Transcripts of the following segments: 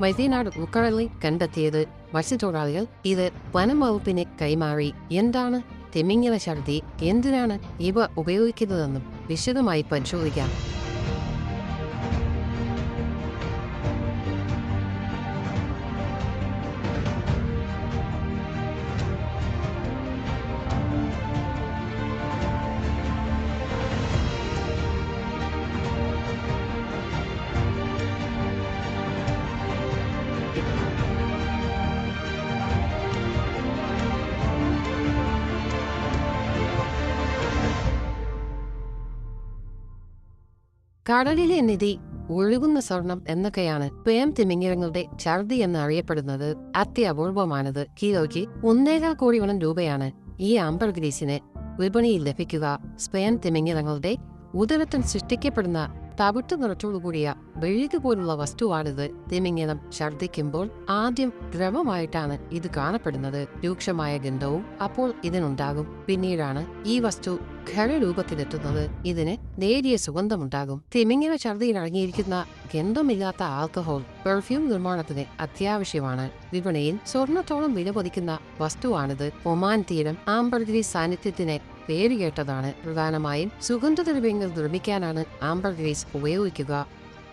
വൈദ്യനാട് ഉൾക്കടലിൽ കണ്ടെത്തിയത് മത്സ്യത്തൊഴിലാളികൾ ഇത് വനം വകുപ്പിന് കൈമാറി എന്താണ് തിമിംഗല ഛർദി? എന്തിനാണ് ഇവ ഉപയോഗിക്കുന്നതെന്നും വിശദമായി പരിശോധിക്കാം. കടലിലെ നിധി ഒഴുകുന്ന സ്വർണം എന്നൊക്കെയാണ് പേം തിമിംഗലങ്ങളുടെ ഛർദി എന്ന് അറിയപ്പെടുന്നത് അത്യപൂർവമാണത്. കിലോയ്ക്ക് ഒന്നേകാൽ കോടിയോളം രൂപയാണ് ഈ ആംബർ ഗ്രീസിന് വിപണിയിൽ ലഭിക്കുക. സ്പെയിൻ തിമിംഗലങ്ങളുടെ ഉദരത്തിൽ സൃഷ്ടിക്കപ്പെടുന്ന തവിട്ട് നിറച്ചോടുകൂടിയ വെഴുകു പോലുള്ള വസ്തുവാണിത്. തിമിംഗലം ഛർദ്ദിക്കുമ്പോൾ ആദ്യം ദ്രവമായിട്ടാണ് ഇത് കാണപ്പെടുന്നത്. രൂക്ഷമായ ഗന്ധവും അപ്പോൾ ഇതിനുണ്ടാകും. പിന്നീടാണ് ഈ വസ്തു ഖരരൂപത്തിലെത്തുന്നത് ഇതിന് നേരിയ സുഗന്ധമുണ്ടാകും. തിമിങ്ങിന ഛർദിയിൽ അടങ്ങിയിരിക്കുന്ന ഗന്ധമില്ലാത്ത ആൽക്കഹോൾ പെർഫ്യൂം നിർമ്മാണത്തിന് അത്യാവശ്യമാണ്. വിപണിയിൽ സ്വർണത്തോളം വില പൊതിക്കുന്ന വസ്തുവാണിത്. ഒമാൻ തീരം ആംബർഗ്രി സാന്നിധ്യത്തിന് പേരുകേട്ടതാണ്. പ്രധാനമായും സുഗന്ധദ്രവ്യങ്ങൾ നിർമ്മിക്കാനാണ് ആംബർഗ്രീസ് ഉപയോഗിക്കുക.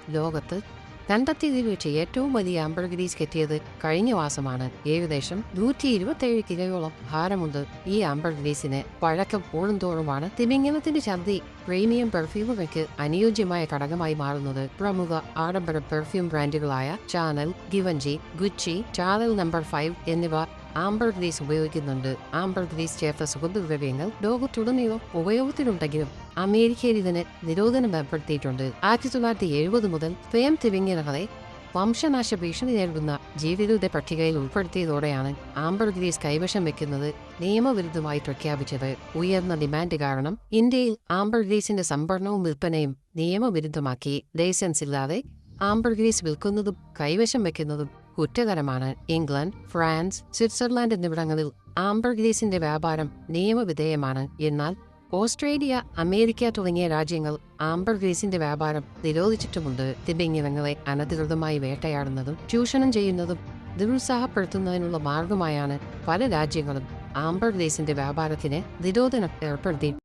ലോകത്ത് കണ്ടെത്തിയതിൽ വെച്ച് ഏറ്റവും വലിയ ആംബർഗ്രീസ് കെട്ടിയത് കഴിഞ്ഞ മാസമാണ്. ഏകദേശം നൂറ്റി ഇരുപത്തേഴ് കിലോയോളം ഭാരമുണ്ട്. ഈ ആംബർഗ്രീസിന് പഴക്കം കൂടുന്തോറുമാണ് തിമിംഗലത്തിന്റെ ഛർദി പ്രീമിയം പെർഫ്യൂമുകൾക്ക് അനുയോജ്യമായ ഘടകമായി മാറുന്നത്. പ്രമുഖ ആഡംബര perfume ബ്രാൻഡുകളായ Chanel Givenchy Gucci Chanel number five എന്നിവ ആംബർ ഗ്രീസ് ഉപയോഗിക്കുന്നുണ്ട്. ആംബർ ഗ്രീസ് ചേർത്ത സുഗന്ധദ്രവ്യങ്ങൾ ലോകത്തുടനീളം ഉപയോഗത്തിലുണ്ടെങ്കിലും അമേരിക്കയിൽ ഇതിന് നിരോധനം ഏർപ്പെടുത്തിയിട്ടുണ്ട്. ആയിരത്തി തൊള്ളായിരത്തി എഴുപത് മുതൽ സ്വയം തിമിംഗലങ്ങളെ വംശനാശ ഭീഷണി നേരിടുന്ന ജീവികളുടെ പട്ടികയിൽ ഉൾപ്പെടുത്തിയതോടെയാണ് ആംബർ ഗ്രീസ് കൈവശം വെക്കുന്നത് നിയമവിരുദ്ധമായി പ്രഖ്യാപിച്ചത്. ഉയർന്ന ഡിമാൻഡ് കാരണം ഇന്ത്യയിൽ ആംബർ ഗ്രീസിന്റെ സംഭരണവും വിൽപ്പനയും നിയമവിരുദ്ധമാക്കി. ലൈസൻസ് ഇല്ലാതെ ആംബർ ഗ്രീസ് വിൽക്കുന്നതും കൈവശം വെക്കുന്നതും കുറ്റകരമാണ്. ഇംഗ്ലണ്ട് ഫ്രാൻസ് സ്വിറ്റ്സർലാൻഡ് എന്നിവിടങ്ങളിൽ ആംബർ ഗ്രീസിന്റെ വ്യാപാരം നിയമവിധേയമാണ്. എന്നാൽ ഓസ്ട്രേലിയ അമേരിക്ക തുടങ്ങിയ രാജ്യങ്ങൾ ആംബർ ഗ്രീസിന്റെ വ്യാപാരം നിരോധിച്ചിട്ടുമുണ്ട്. തിമിംഗലങ്ങളെ അനധികൃതമായി വേട്ടയാടുന്നതും ചൂഷണം ചെയ്യുന്നതും നിരുത്സാഹപ്പെടുത്തുന്നതിനുള്ള മാർഗമായാണ് പല രാജ്യങ്ങളും ആംബർ ഗ്രീസിന്റെ വ്യാപാരത്തിന് നിരോധനം ഏർപ്പെടുത്തി